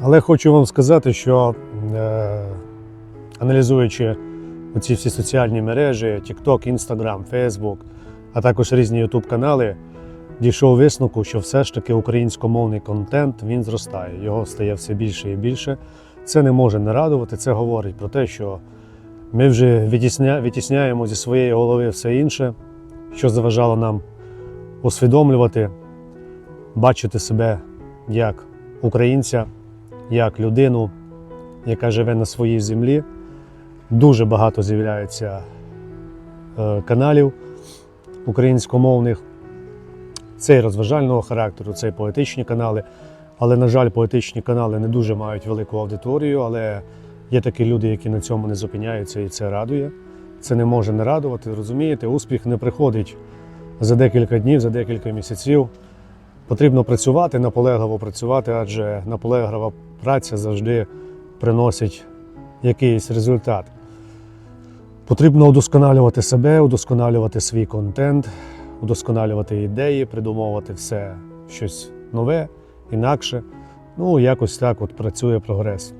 Але хочу вам сказати, що е, аналізуючи оці всі соціальні мережі, TikTok, Instagram, Facebook, а також різні YouTube канали, дійшов висновку, що все ж таки українськомовний контент він зростає. Його стає все більше і більше. Це не може не радувати. Це говорить про те, що ми вже відтісня, відтісняємо зі своєї голови все інше, що заважало нам усвідомлювати, бачити себе як українця, як людину, яка живе на своїй землі. Дуже багато з'являється е, каналів українськомовних. Це і розважального характеру, це і поетичні канали. Але, на жаль, поетичні канали не дуже мають велику аудиторію, але є такі люди, які на цьому не зупиняються, і це радує. Це не може не радувати. Розумієте, успіх не приходить за декілька днів, за декілька місяців. Потрібно працювати, наполегливо працювати, адже наполеглива праця завжди приносить якийсь результат. Потрібно удосконалювати себе, удосконалювати свій контент, удосконалювати ідеї, придумовувати все щось нове, інакше. Ну, якось так от працює прогрес.